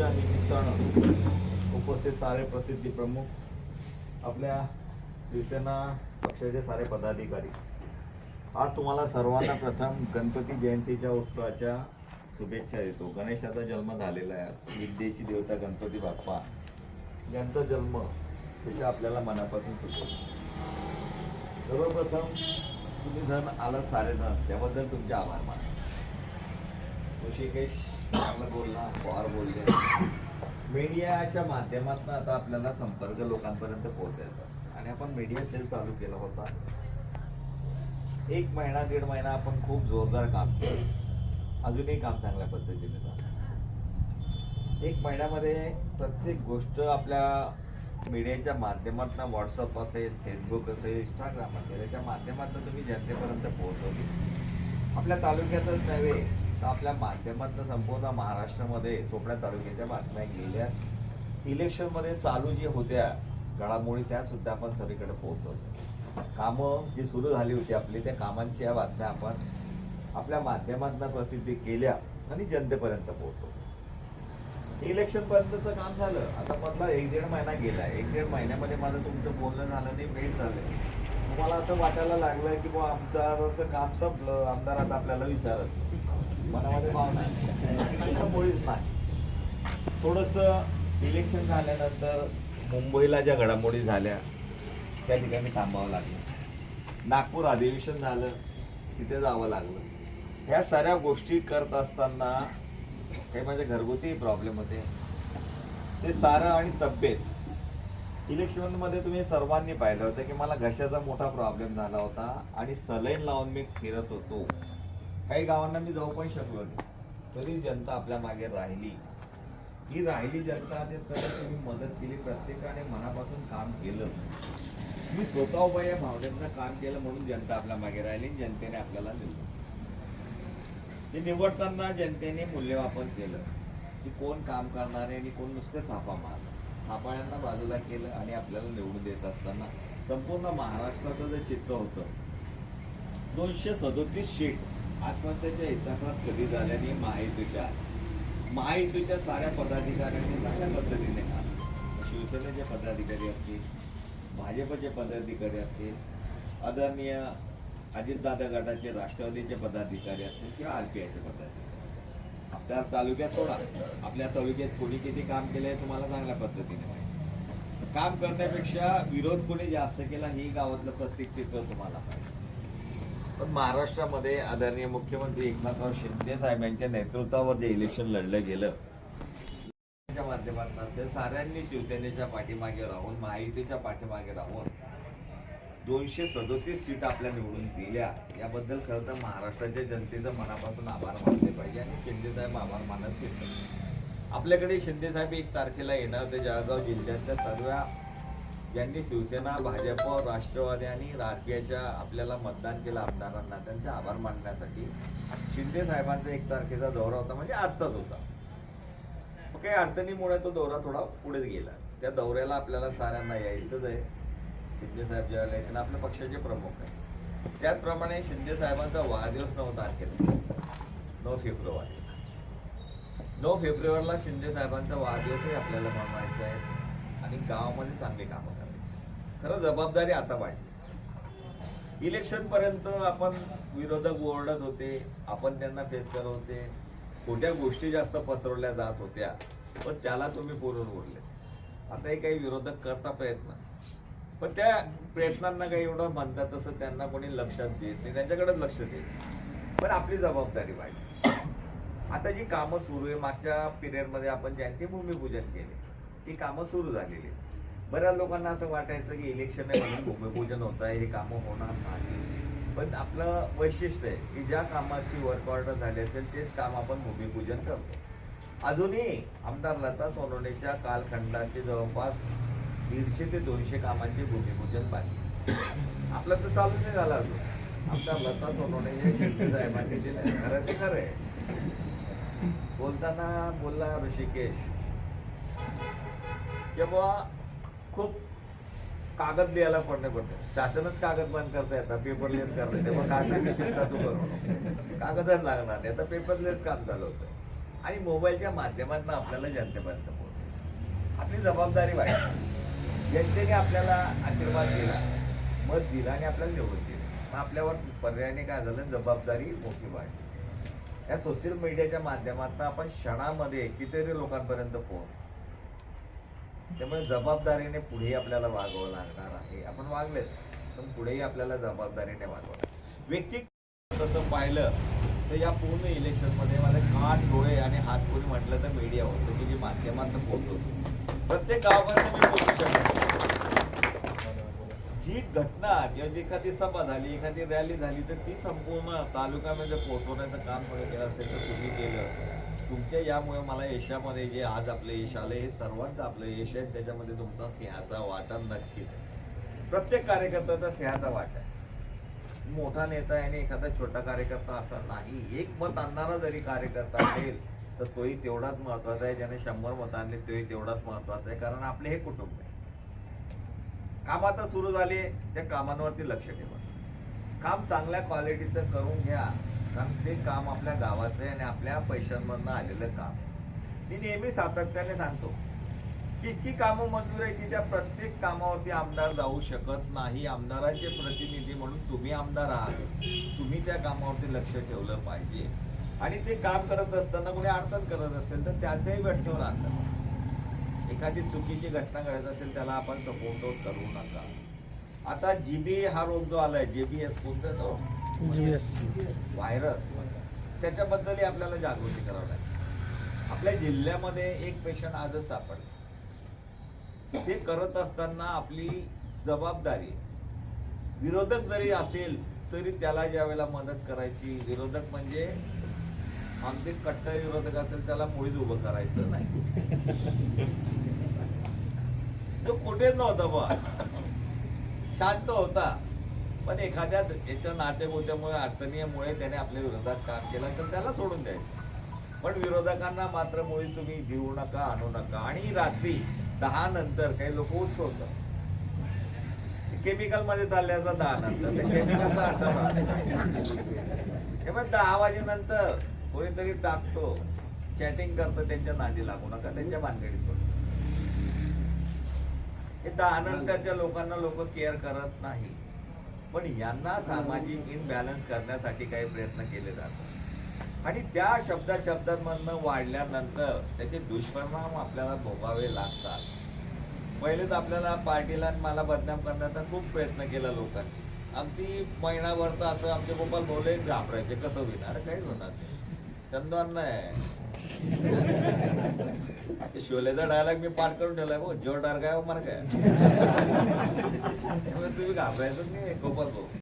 दिनाच्या निमित्तानं उपस्थित सारे प्रसिद्धी प्रमुख आपल्या शिवसेना पक्षाचे सारे पदाधिकारी. आज तुम्हाला सर्वांना प्रथम गणपती जयंतीच्या उत्सवाच्या शुभेच्छा देतो. गणेशाचा जन्म झालेला आहे विद्येची देवता गणपती बाप्पा. यांचा जन्म त्याच्या आपल्याला मनापासून सुचवतो. सर्वप्रथम तुम्ही जण आलात सारे जण त्याबद्दल तुमचे आभार मानतो. ऋषिकेश चांगलं बोलला पवार बोलले. मीडियाच्या माध्यमातून आता आपल्याला संपर्क लोकांपर्यंत पोहोचायचा असतो आणि आपण मीडिया सेल चालू केला होता. एक महिना दीड महिना आपण खूप जोरदार काम केलं. अजूनही काम चांगल्या पद्धतीने झालं. एक महिन्यामध्ये प्रत्येक गोष्ट आपल्या मीडियाच्या माध्यमातून व्हॉट्सअप असेल फेसबुक असेल इंस्टाग्राम असेल याच्या माध्यमातून तुम्ही जनतेपर्यंत पोहोचवली. आपल्या तालुक्यातच नव्हे तर आपल्या माध्यमातून संपूर्ण महाराष्ट्रामध्ये चोपड्या तालुक्याच्या बातम्या गेल्या. इलेक्शनमध्ये चालू जे होत्या घडामोडी त्यासुद्धा आपण सगळीकडे पोहोचवतो कामं जी सुरू झाली होती आपली त्या कामांची या बातम्या आपण आपल्या माध्यमातनं प्रसिद्धी केल्या आणि जनतेपर्यंत पोहोचवतो इलेक्शनपर्यंतचं काम झालं. आता मधला एक दीड महिना गेला. एक दीड महिन्यामध्ये माझं तुमचं बोलणं झालं नाही भेट झालं. तुम्हाला असं वाटायला लागलं की बुवा आमदाराचं काम संपलं. आमदार आता आपल्याला विचारत मनामध्ये भावना आहे. नाही थोडंसं इलेक्शन झाल्यानंतर मुंबईला ज्या घडामोडी झाल्या त्या ठिकाणी थांबावं लागलं. नागपूर अधिवेशन झालं तिथे जावं लागलं. ह्या साऱ्या गोष्टी करत असताना काही माझ्या घरगुती प्रॉब्लेम होते. ते सारं आणि तब्येत. इलेक्शनमध्ये तुम्ही सर्वांनी पाहिलं होतं की मला घशाचा मोठा प्रॉब्लेम झाला होता आणि सलाईन लावून मी फिरत होतो. काही गावांना मी जाऊ पण शकलो नाही. तरी जनता आपल्या मागे राहिली. ही राहिली जनता ते सगळं तुम्ही मदत केली प्रत्येकाने मनापासून काम केलं मी स्वतः उभा या भावनेतनं काम केलं म्हणून जनता आपल्या मागे राहिली आणि जनतेने आपल्याला दिलं. ते निवडताना जनतेने मूल्यमापन केलं. की कोण काम करणारे आणि कोण नुसते थापा मारणार. थापाळ्यांना बाजूला केलं आणि आपल्याला निवडून देत असताना. संपूर्ण महाराष्ट्राचं जे चित्र होतं दोनशे सदोतीस शीट आत्महत्याच्या इतिहासात कधी झाल्याने महायुतीच्या महायुतीच्या साऱ्या पदाधिकाऱ्यांनी चांगल्या पद्धतीने काम शिवसेनेचे पदाधिकारी असतील भाजपचे पदाधिकारी असतील आदरणीय अजितदादा गटाचे राष्ट्रवादीचे पदाधिकारी असतील किंवा आर पी आयचे पदाधिकारी. आपल्या तालुक्यात सोडा. आपल्या तालुक्यात कोणी किती काम केलं आहे तुम्हाला चांगल्या पद्धतीने माहिती. काम करण्यापेक्षा विरोध कोणी जास्त केला ही गावातलं प्रत्येक चित्र तुम्हाला पाहिजे पण महाराष्ट्रामध्ये आदरणीय मुख्यमंत्री एकनाथराव शिंदे साहेब यांच्या नेतृत्वावर जे इलेक्शन लढलं गेलं च्या माध्यमातून असेल साऱ्यांनी शिवसेनेच्या पाठीमागे राहून महायुतीच्या पाठीमागे राहून दोनशे सदोतीस सीट आपल्या निवडून दिल्या. याबद्दल खरं तर महाराष्ट्राच्या जनतेचं मनापासून आभार मानले पाहिजे आणि शिंदेसाहेब आभार मानत घेतात आपल्याकडे शिंदेसाहेब एक तारखेला येणार ते जळगाव जिल्ह्यातल्या सर्व ज्यांनी शिवसेना भाजप राष्ट्रवादी आणि राजकीयच्या आपल्याला मतदान केलं आमदारांना त्यांचे आभार मानण्यासाठी शिंदे साहेबांचा एक तारखेचा दौरा होता म्हणजे आजचाच होता. मग काही अडचणीमुळे तो दौरा थोडा पुढेच गेला. त्या दौऱ्याला आपल्याला साऱ्यांना यायचंच आहे. शिंदे साहेब ज्यावेळेला येतील आपल्या पक्षाचे प्रमुख आहे. त्याचप्रमाणे शिंदे साहेबांचा वाढदिवस नऊ तारखेला नऊ फेब्रुवारी. नऊ फेब्रुवारीला शिंदे साहेबांचा वाढदिवसही आपल्याला मनवायचा आहे. आणि गावामध्ये चांगली कामं करायची खरं जबाबदारी आता पाहिजे इलेक्शन पर्यंत आपण विरोधक ओरडत होते आपण त्यांना फेस करत होते. खोट्या गोष्टी जास्त पसरवल्या जात होत्या पण त्याला तुम्ही पुरून उरले आताही काही विरोधक करता प्रयत्न. पण त्या प्रयत्नांना काही एवढं म्हणतात तसं त्यांना कोणी लक्षात देत नाही त्यांच्याकडेच लक्ष देत पण आपली जबाबदारी पाहिजे आता जी कामं सुरू आहे मागच्या पिरियडमध्ये आपण ज्यांचे भूमिपूजन केले ती कामं सुरू झालेली आहेत. बऱ्याच लोकांना असं वाटायचं की इलेक्शन आहे म्हणून भूमिपूजन होत आहे हे कामं होणार नाही. पण आपलं वैशिष्ट्य आहे की ज्या कामाची वर्क ऑर्डर झाली असेल तेच काम आपण भूमिपूजन करतो. अजूनही आमदार लता सोनवणेच्या कालखंडाचे जवळपास दीडशे ते दोनशे कामांचे भूमिपूजन पाहिजे. आपलं तर चालू नाही झालं अजून. आमदार लता सोनवणे हे शिंदे साहेबांनी खरं ते खरं आहे. बोलताना बोलला ऋषिकेश की खूप कागद द्यायला पडणे पडते. शासनच कागद बंद करता येतात पेपरलेस करता येते मग कागदाची चिंता तू करू नको कागदच लागणार नाही. आता पेपरलेस काम झालं होतं आणि मोबाईलच्या माध्यमातून आपल्याला जनतेपर्यंत पोहोचते आपली जबाबदारी वाटते जनतेने आपल्याला आशीर्वाद दिला मत दिला आणि आपल्याला निवडून दिलं. मग आपल्यावर पर्यायाने काय झालं जबाबदारी मोठी वाढली. या सोशल मीडियाच्या माध्यमातून आपण क्षणामध्ये कितीतरी लोकांपर्यंत पोहोचतो त्यामुळे जबाबदारीने पुढेही आपल्याला वागावं लागणार आहे. आपण वागलेच पण पुढेही आपल्याला जबाबदारीने वागावं लागणार. व्यक्ती तसं पाहिलं तर या पूर्ण इलेक्शनमध्ये माझे कान डोळे आणि हात कोणी म्हटलं तर मीडिया होतं की जी माध्यमातून बोलतो. प्रत्येक गावापर्यंत मी बोलू शकतो जी घटना किंवा जी एखादी सभा झाली एखादी रॅली झाली तर ती संपूर्ण तालुक्यामध्ये पोहोचवण्याचं काम कोणी केलं असेल तर तुम्ही केलं. तुमच्या यामुळे मला यशामध्ये जे आज आपलं यश आलं हे सर्वांचं आपलं यश आहे. त्याच्यामध्ये तुमचा सिंहाचा वाटा नक्कीच आहे. प्रत्येक कार्यकर्त्याचा सिंहाचा वाटा आहे. मोठा नेता आहे आणि एखादा छोटा कार्यकर्ता असा नाही. एक मत आणणारा जरी कार्यकर्ता असेल तर तोही तेवढाच महत्त्वाचा आहे. ज्याने शंभर मत आणले तोही तेवढाच महत्त्वाचा आहे. कारण आपले हे कुटुंब आहे. काम आता सुरू झाले त्या कामांवरती लक्ष ठेवा. काम चांगल्या क्वालिटीचं करून घ्या. कारण ते काम आपल्या गावाचं आणि आपल्या पैशांमधनं आलेलं काम. मी नेहमी सातत्याने सांगतो किती कामं मंजूर आहे की त्या प्रत्येक कामावरती आमदार जाऊ शकत नाही. आमदाराचे प्रतिनिधी म्हणून तुम्ही आमदार आहात. तुम्ही त्या कामावरती लक्ष ठेवलं पाहिजे. आणि ते काम करत असताना कोणी अडचण करत असेल तर त्याच्याही व्यक्तीवर आणलं एखादी चुकीची घटना घडत असेल त्याला आपण सपोर्ट करू नका. आता जीबी हा रोग जो आलाय जेबीएस कोणता तो? व्हायरस त्याच्याबद्दलही आपल्याला जागृती करावी लागेल आपल्या जिल्ह्यामध्ये एक पेशंट आजच सापडले. ते करत असताना आपली जबाबदारी विरोधक जरी असेल तरी त्याला ज्या वेळेला मदत करायची विरोधक म्हणजे अगदी कट्टर विरोधक असेल त्याला मुळीच उभं करायचं नाही. तो कुठेच नव्हता बा शांत होता. पण एखाद्या याच्या नातेगोत्यामुळे अडचणीमुळे त्याने आपल्या विरोधात काम केलं असेल त्याला सोडून द्यायचं. पण विरोधकांना मात्र मुळी तुम्ही देऊ नका आणू नका. आणि रात्री दहा नंतर काही लोक उठवतात केमिकलमध्ये चालल्याचा दहा नंतर. ते केमिकलचा पण दहा वाजेनंतर कोणीतरी टाकतो. चॅटिंग करतं त्यांच्या नादी लागू नका त्यांच्या भानगडीत पडू हे दहा नंतरच्या लोकांना लोक केअर करत नाही. पण यांना सामाजिक इनबॅलन्स करण्यासाठी काही प्रयत्न केले जातात. आणि त्या शब्दा शब्दांमधनं वाढल्यानंतर त्याचे दुष्परिणाम आपल्याला भोगावे लागतात. पहिलेच आपल्याला पार्टीला आणि मला बदनाम करण्याचा खूप प्रयत्न केला लोकांनी. अगदी महिनाभर तर असं आमचे गोपाल बोले घाबरायचे कसं होईल? अरे काहीच होणार नाही. छंद नाही. ते शोलेचा डायलॉग मी पाठ करून ठेवलाय भाऊ. जोरदार काय मार काय? तुम्ही घाबरायचं नाही गोपाल भाऊ.